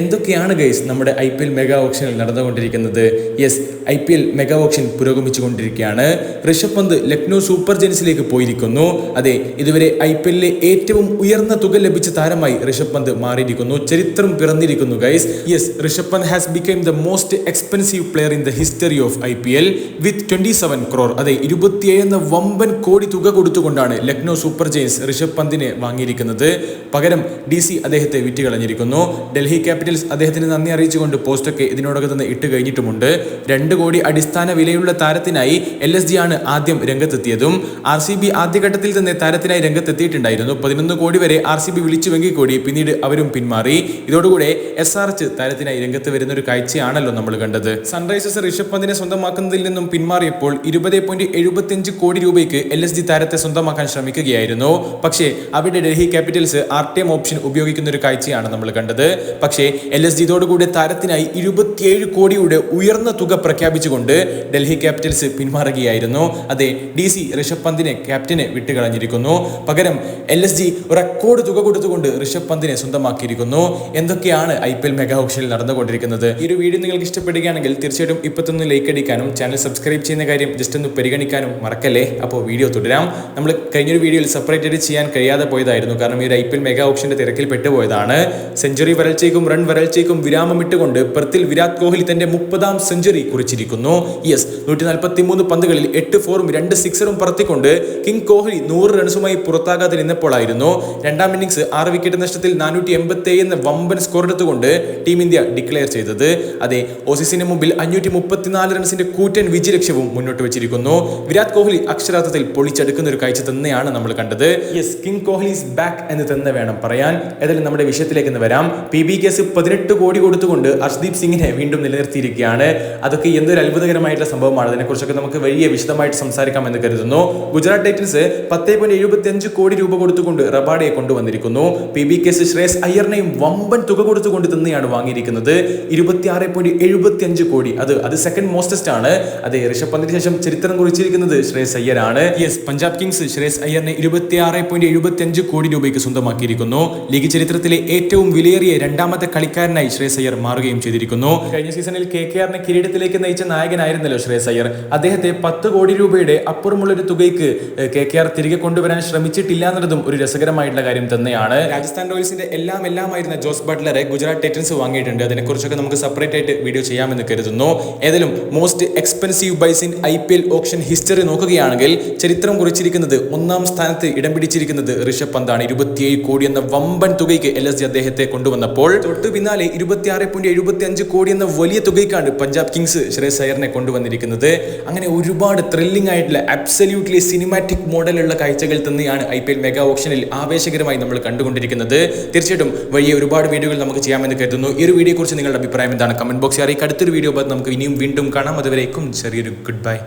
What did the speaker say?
എന്തൊക്കെയാണ് ഗൈസ് നമ്മുടെ I P L mega ഓപ്ഷനിൽ നടന്നുകൊണ്ടിരിക്കുന്നത്? Yes I P L mega auction പുരോഗമിച്ചുകൊണ്ടിരിക്കുകയാണ്. Rishabh പന്ത് ലക്നൗ സൂപ്പർ ജെൻസിലേക്ക് പോയിരിക്കുന്നു. അതെ ഇതുവരെ ഐ പി എല്ലിലെ ഏറ്റവും ഉയർന്ന തുക ലഭിച്ച താരമായി ഋഷഭ് പന്ത് മാറിയിരിക്കുന്നു. ചരിത്രം പിറന്നിരിക്കുന്നു guys yes Rishabh Pant has become the most expensive player in the history of I P L with twenty seven crore അതെ ഇരുപത്തിയേഴ് വമ്പൻ കോടി തുക കൊടുത്തുകൊണ്ടാണ് ലക്നൗ സൂപ്പർ ജെയിൻസ് ഋഷഭ് പന്തിനെ വാങ്ങിയിരിക്കുന്നത്. പകരം ഡി സി അദ്ദേഹത്തെ വിറ്റുകളഞ്ഞിരിക്കുന്നു. ഡൽഹി ക്യാപിറ്റൽസ് അദ്ദേഹത്തിന് നന്ദി അറിയിച്ചുകൊണ്ട് പോസ്റ്റൊക്കെ ഇതിനോടകം തന്നെ ഇട്ട് കഴിഞ്ഞിട്ടുമുണ്ട്. രണ്ട് കോടി അടിസ്ഥാന വിലയുള്ള താരത്തിനായി എൽ എസ് ജി ആണ് ആദ്യം രംഗത്തെത്തിയതും. ആർ സി ബി ആദ്യഘട്ടത്തിൽ തന്നെ താരത്തിനായി രംഗത്തെത്തിയിട്ടുണ്ടായിരുന്നു. പതിനൊന്ന് കോടി വരെ ആർ സി ബി വിളിച്ചുവെങ്കിൽ കൂടി പിന്നീട് അവരും പിന്മാറി. ഇതോടുകൂടെ എസ് ആർ എച്ച് താരത്തിനായി രംഗത്ത് വരുന്ന ഒരു കാഴ്ചയാണല്ലോ നമ്മൾ കണ്ടത്. സൺറൈസേഴ്സ് ഋഷഭ് പന്തിനെ സ്വന്തമാക്കുന്നതിൽ നിന്നും പിന്മാറിയപ്പോൾ ഇരുപത് പോയിന്റ് എഴുപത്തിയഞ്ച് കോടി രൂപയ്ക്ക് എൽ എസ് ജി താരത്തെ സ്വന്തമാക്കാൻ ശ്രമിക്കുകയായിരുന്നു. പക്ഷേ അവിടെ Delhi Capitals R T M auction ഉപയോഗിക്കുന്ന ഒരു കാഴ്ചയാണ് നമ്മൾ കണ്ടത്. പക്ഷേ എൽ എസ് ഇതോടുകൂടി താരത്തിനായി ഇരുപത്തിയേഴ് കോടിയുടെ ഉയർന്ന തുക പ്രഖ്യാപിച്ചുകൊണ്ട് ഡൽഹി ക്യാപിറ്റൽസ് പിന്മാറുകയായിരുന്നു. അതെ ഡി സി ഋഷഭ് പന്തിനെ ക്യാപ്റ്റനെ വിട്ടുകളഞ്ഞിരിക്കുന്നു. പകരം എൽ എസ് ജി റെക്കോർഡ് തുക കൊടുത്തുകൊണ്ട് ഋഷഭ് പന്തിനെ സ്വന്തമാക്കിയിരിക്കുന്നു. എന്തൊക്കെയാണ് ഐ പി എൽ മെഗാ ഓപ്ഷനിൽ നടന്നുകൊണ്ടിരിക്കുന്നത്? ഈ ഒരു വീഡിയോ നിങ്ങൾക്ക് ഇഷ്ടപ്പെടുകയാണെങ്കിൽ തീർച്ചയായിട്ടും ഇപ്പത്തൊന്ന് ലൈക്ക് അടിക്കാനും ചാനൽ സബ്സ്ക്രൈബ് ചെയ്യുന്ന കാര്യം ജസ്റ്റ് ഒന്ന് പരിഗണിക്കാനും മറക്കല്ലേ? അപ്പോൾ വീഡിയോ തുടരാം. നമ്മൾ കഴിഞ്ഞൊരു വീഡിയോയിൽ സെപ്പറേറ്റ് ചെയ്യാൻ കഴിയാതെ പോയതായിരുന്നു. കാരണം ഈ ഒരു ഐ പി എൽ മെഗാ ഓപ്ഷന്റെ തിരക്കിൽ പെട്ടുപോയതാണ്. സെഞ്ചുറി വരൾച്ചയ്ക്കും റൺ വരൾച്ചയ്ക്കും വിരാമമിട്ടുകൊണ്ട് പെർത്തിൽ വിരാട് കോഹ്ലി തന്റെ മുപ്പതാം സെഞ്ചുറി കുറിച്ചിരിക്കുന്നു. യെസ് നൂറ്റി നാൽപ്പത്തി മൂന്ന് പന്തുകളിൽ എട്ട് ഫോറും രണ്ട് സിക്സറും പറത്തിക്കൊണ്ട് കിങ് കോഹ്ലി നൂറ് റൺസുമായി പുറത്താകാതെ നിന്നപ്പോഴായിരുന്നു രണ്ടാം ഇന്നിംഗ്സ് ആറ് വിക്കറ്റ് നഷ്ടത്തിൽ നാനൂറ്റി എൺപത്തി എന്ന വമ്പൻ സ്കോർ എടുത്തുകൊണ്ട് ടീം ഇന്ത്യ ഡിക്ലെയർ ചെയ്തത്. അതെ ഓസീസിന് മുമ്പിൽ അഞ്ഞൂറ്റി മുപ്പത്തിനാല് റൺസിന്റെ കൂറ്റൻ വിജയലക്ഷ്യവും മുന്നോട്ട് വെച്ചിരിക്കുന്നു. വിരാട് കോഹ്ലി അക്ഷരാർത്ഥത്തിൽ പൊളിച്ചെടുക്കുന്ന ഒരു കാഴ്ച തന്നെയാണ് നമ്മൾ കണ്ടത്. യെസ് കിങ് കോഹ്ലി ബാക്ക് എന്ന് തന്നെ വേണം പറയാൻ. ഏതായാലും നമ്മുടെ വിഷയത്തിലേക്ക് വരാം. പി ബി കേസ് പതിനെട്ട് കോടി കൊടുത്തുകൊണ്ട് ഹർഷ്ദീപ് സിംഗിനെ വീണ്ടും നിലനിർത്തിയിരിക്കുകയാണ്. അതൊക്കെ എന്തൊരു അത്ഭുതകരമായിട്ടുള്ള സംഭവമാണ്. അതിനെക്കുറിച്ചൊക്കെ നമുക്ക് വലിയ വിശദമായിട്ട് സംസാരിക്കാം എന്ന് കരുതുന്നു. ഗുജറാത്ത് ടൈറ്റൻസ് പത്തേ പോയിന്റ് എഴുപത്തിയഞ്ച് കോടി രൂപ കൊടുത്തുകൊണ്ട് റബാഡയെ കൊണ്ടുവന്നിരിക്കുന്നു. P B K S Shreyas അയ്യറിനെയും വമ്പൻ തുക കൊടുത്തുകൊണ്ട് തന്നെയാണ് വാങ്ങിയിരിക്കുന്നത്. ഇരുപത്തി ആറ് പോയിന്റ് എഴുപത്തി അഞ്ച് കോടി. അത് അത് സെക്കൻഡ് മോസ്റ്റസ്റ്റ് ആണ്. അതെ ഋഷഭ് പന്തിന് ശേഷം ചരിത്രം കുറിച്ചിരിക്കുന്നത് ശ്രേയസ് അയ്യരാണ്. യെസ് പഞ്ചാബ് കിങ്സ് ശ്രേയസ് അയ്യറിനെ ഇരുപത്തി ആറ് പോയിന്റ് എഴുപത്തി അഞ്ച് കോടി രൂപയ്ക്ക് സ്വന്തമാക്കിയിരിക്കുന്നു. ലീഗ് ചരിത്രത്തിലെ ഏറ്റവും വിലയേറിയ രണ്ടാമത്തെ കളിക്കാരനായി ശ്രേയസ് അയ്യർ മാറുകയും ചെയ്തിരിക്കുന്നു. കഴിഞ്ഞ സീസണിൽ കെ കെ ആറിനെ കിരീടത്തിലേക്ക് നയിച്ച നായകനായിരുന്നല്ലോ ശ്രേയസ് അയ്യർ. അദ്ദേഹത്തെ പത്ത് കോടി രൂപയുടെ അപ്പുറമുള്ള ഒരു തുകയ്ക്ക് കെ കെ ആർ തിരികെ കൊണ്ടുവരാൻ ശ്രമിച്ചിട്ടില്ല എന്നുള്ളതും ഒരു രസകരമായിട്ടുള്ള കാര്യം തന്നെയാണ്. രാജസ്ഥാൻ റോയൽസിന്റെ എല്ലാം എല്ലാമായിരുന്ന ജോസ് ബട്ട്ലറെ ഗുജറാത്ത് ടൈറ്റൻസ് വാങ്ങിയിട്ടുണ്ട്. അതിനെക്കുറിച്ചൊക്കെ നമുക്ക് സെപ്പറേറ്റ് ആയിട്ട് വീഡിയോ ചെയ്യാമെന്ന് കരുതുന്നു. ഏതായാലും most expensive buys in I P L auction history നോക്കുകയാണെങ്കിൽ ചരിത്രം കുറിച്ചിരിക്കുന്നത് ഒന്നാം സ്ഥാനത്ത് ഇടം പിടിച്ചിരിക്കുന്നത് ഋഷഭ് പന്താണ്. ഇരുപത്തിയേഴ് കോടി എന്ന വമ്പൻ തുകയ്ക്ക് എൽ എസ് ജി അദ്ദേഹത്തെ കൊണ്ടുവന്നപ്പോൾ തൊട്ട് പിന്നാലെ ഇരുപത്തിയാറ് പോയിന്റ് എഴുപത്തി അഞ്ച് കോടി എന്ന വലിയ തുകയ്ക്കാണ് പഞ്ചാബ് കിങ്സ് ശ്രേയസ് അയ്യറിനെ കൊണ്ടുവന്നിരിക്കുന്നത്. അങ്ങനെ ഒരുപാട് ത്രില്ലിംഗ് ആയിട്ടുള്ള അബ്സല്യൂട്ട്ലി സിനിമാറ്റിക് മോഡലുള്ള കാഴ്ചകൾ തന്നെയാണ് ഐ പി എൽ മെഗാ ഓപ്ഷനിൽ ആവേശകരമായി നമ്മൾ കണ്ടുകൊണ്ടിരിക്കുന്നത്. തീർച്ചയായിട്ടും വലിയ ഒരുപാട് വീഡിയോകൾ നമുക്ക് ചെയ്യാമെന്ന് കരുതുന്നു. ഈ ഒരു വീഡിയോയെക്കുറിച്ച് കുറിച്ച് നിങ്ങളുടെ അഭിപ്രായം എന്താണ്? കമന്റ് ബോക്സിൽ അറിയിക്കുക. അടുത്തൊരു വീഡിയോ നമുക്ക് ഇനിയും വീണ്ടും കാണാം. അതുവരേക്കും ചെറിയൊരു ഗുഡ് ബൈ